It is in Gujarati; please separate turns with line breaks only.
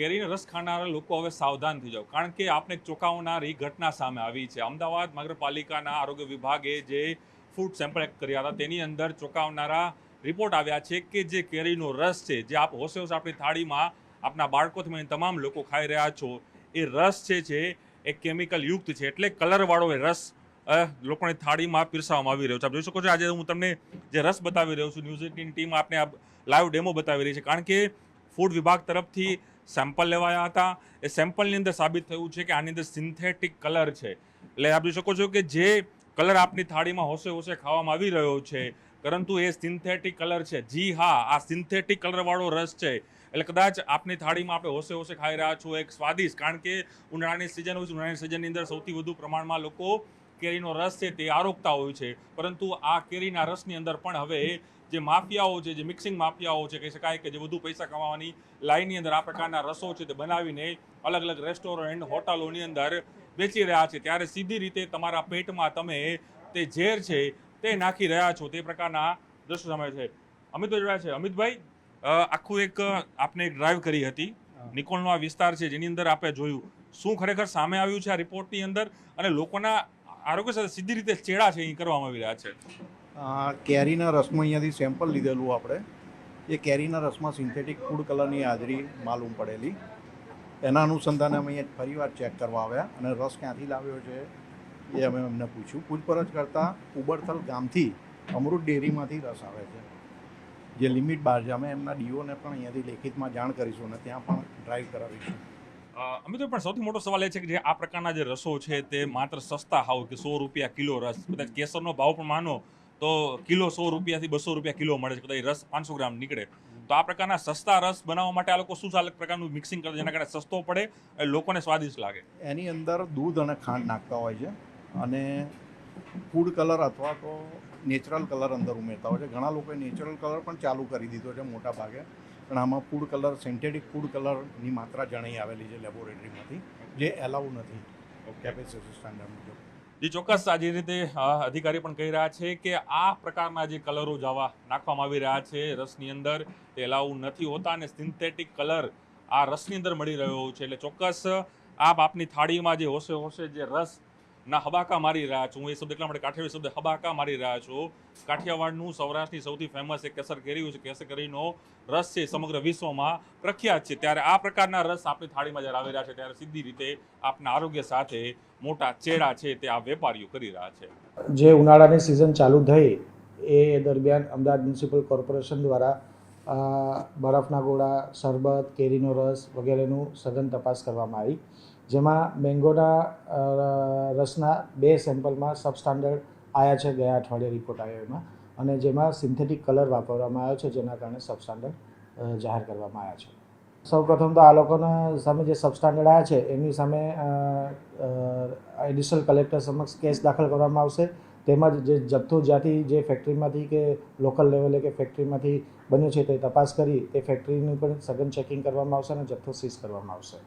કેરીનો રસ ખાનારા લોકો હવે સાવધાન થઈ જાઓ. કારણ કે આપને ચોંકાવનારી ઘટના સામે આવી છે. અમદાવાદ નગરપાલિકાના આરોગ્ય વિભાગે જે ફૂડ સેમ્પલ કર્યા હતા, તેની અંદર ચોંકાવનારા રિપોર્ટ આવ્યા છે કે જે કેરીનો રસ છે, જે આપ હોશે હોશ આપણી થાળીમાં આપના બાળકોથી માંડીને તમામ લોકો ખાઈ રહ્યા છો, એ રસ છે છે એ કેમિકલ યુક્ત છે. એટલે કલરવાળો એ રસ લોકોની થાળીમાં પીરસાવવામાં આવી રહ્યો છે. આપ જોઈ શકો છો, આજે હું તમને જે રસ બતાવી રહ્યો છું, ન્યૂઝ એટીન ટીમ આપને લાઈવ ડેમો બતાવી રહી છે. કારણ કે ફૂડ વિભાગ તરફથી સેમ્પલ લેવાયા હતા. એ સેમ્પલની અંદર સાબિત થયું છે કે આની અંદર સિન્થેટિક કલર છે. એટલે આપ જોઈ શકો છો કે જે કલર આપની થાળીમાં હોશે હોશે ખાવામાં આવી રહ્યો છે, પરંતુ એ સિન્થેટિક કલર છે. જી હા, આ સિન્થેટિક કલરવાળો રસ છે. એટલે કદાચ આપની થાળીમાં આપણે હોશે હોશે ખાઈ રહ્યા છો, એક સ્વાદિષ્ટ. કારણ કે ઉનાળાની સિઝન હોય છે, ઉનાળાની સિઝનની અંદર સૌથી વધુ પ્રમાણમાં લોકો કેરીનો રસ છે તે આરોગતા હોય છે. પરંતુ આ કેરીના રસની અંદર પણ હવે જે માફિયાઓ છે જે મિક્સિંગ માફિયાઓ છે કહી શકાય કે જે વધુ પૈસા કમાવાની લાઈનની અંદર આ પ્રકારના રસો છે તે બનાવીને અલગ અલગ રેસ્ટોરન્ટ હોટલોની અંદર વેચી રહ્યા છે. ત્યારે સીધી રીતે તમારા પેટમાં તમે તે ઝેર છે તે નાખી રહ્યા છો. તે પ્રકારના દ્રશ્યો સામે છે. અમિતભાઈ જોડાયા છે. અમિતભાઈ આખું એક આપને એક ડ્રાઈવ કરી હતી. નિકોલનો આ વિસ્તાર છે જેની અંદર આપણે જોયું. શું ખરેખર સામે આવ્યું છે આ રિપોર્ટની અંદર? અને લોકોના આરોગ્ય સાથે સીધી રીતે ચેડા છે અહીં કરવામાં આવી રહ્યા છે.
કેરીના રસમાં અહીંયાથી સેમ્પલ લીધેલું આપણે. એ કેરીના રસમાં સિન્થેટિક ફૂડ કલરની હાજરી માલુમ પડેલી. એના અનુસંધાને અમે અહીંયા ફરીવાર ચેક કરવા આવ્યા અને રસ ક્યાંથી લાવ્યો છે એ અમે એમને પૂછ્યું. પૂછપરછ કરતાં ઉબરથલ ગામથી અમૃત ડેરીમાંથી રસ આવે છે. જે લિમિટ બહાર છે. અમે એમના ડીઓને પણ અહીંયાથી લેખિતમાં જાણ કરીશું અને ત્યાં પણ ડ્રાઈવ કરાવીશું.
અ, અમિતભાઈ પણ સૌથી મોટો સવાલ એ છે કે જે આ પ્રકારના જે રસો છે તે માત્ર સસ્તા હાવ કે સો રૂપિયા કિલો રસ? કદાચ કેસરનો ભાવ પણ માનો તો કિલો સો રૂપિયાથી બસો રૂપિયા કિલો મળે છે કદાચ રસ પાંચસો ગ્રામ નીકળે. તો આ પ્રકારના સસ્તા રસ બનાવવા માટે આ લોકો શું અલગ પ્રકારનું મિક્સિંગ કરે જેના કારણે સસ્તો પડે અને લોકોને સ્વાદિષ્ટ લાગે.
એની અંદર દૂધ અને ખાંડ નાખતા હોય છે અને ફૂડ કલર અથવા તો નેચરલ કલર અંદર ઉમેરતા હોય છે. ઘણા લોકોએ નેચરલ કલર પણ ચાલુ કરી દીધો છે મોટા ભાગે. પણ આમાં ફૂડ કલર સિન્થેટિક ફૂડ કલરની માત્રા જણાઈ આવેલી છે લેબોરેટરીમાંથી જે એલાઉ નથી. કેપેસિટી સ્ટાન્ડર્ડ મુજબ.
જે ચોક્કસ આ જે રીતે અધિકારી પણ કહી રહ્યા છે કે આ પ્રકારના જે કલરો જવા નાખવામાં આવી રહ્યા છે રસની અંદર તે એલાઉ નથી હોતા અને સિન્થેટિક કલર આ રસની અંદર મળી રહ્યો છે. એટલે ચોક્કસ આપ આપની થાળીમાં જે હોશે હોશે જે રસ ના, હબાકા મારી રહ્યા છું. હું એ શબ્દ એટલા માટે કાઠિયાવાડી શબ્દ, હબાકા મારી રહ્યા છું. કાઠિયાવાડનું સૌરાષ્ટ્રની સૌથી ફેમસ એક કેસર કેરીયું છે. કેસર કેરીનો રસ છે સમગ્ર વિશ્વમાં પ્રખ્યાત છે. ત્યારે આ પ્રકારના રસ આપણી થાળીમાં જ્યારે આવી રહ્યા છે, ત્યારે સીધી રીતે આપના આરોગ્ય સાથે મોટા ચેડા છે તે આ વેપારીઓ કરી રહ્યા છે.
જે ઉનાળાની સિઝન ચાલુ થઈ, એ દરમિયાન અમદાવાદ મ્યુનિસિપલ કોર્પોરેશન દ્વારા બરફના ગોળા, શરબત, કેરીનો રસ વગેરેનું સઘન તપાસ કરવામાં આવી. જેમાં મેંગોના રસના બે સેમ્પલમાં સબસ્ટાન્ડર્ડ આવ્યા છે ગયા અઠવાડિયે રિપોર્ટ આવ્યો એમાં. અને જેમાં સિન્થેટિક કલર વાપરવામાં આવ્યો છે, જેના કારણે સબસ્ટાન્ડર્ડ સ્ટાન્ડર્ડ જાહેર કરવામાં આવ્યા છે. સૌ પ્રથમ તો આ લોકોના સામે જે સબસ્ટાન્ડર્ડ આવ્યા છે, એમની સામે એડિશનલ કલેક્ટર સમક્ષ કેસ દાખલ કરવામાં આવશે. તેમજ જે જથ્થો જ્યાંથી જે ફેક્ટરીમાંથી કે લોકલ લેવલે કે ફેક્ટરીમાંથી બન્યો છે તે તપાસ કરી, તે ફેક્ટરીની પણ સઘન ચેકિંગ કરવામાં આવશે અને જથ્થો સીઝ કરવામાં આવશે.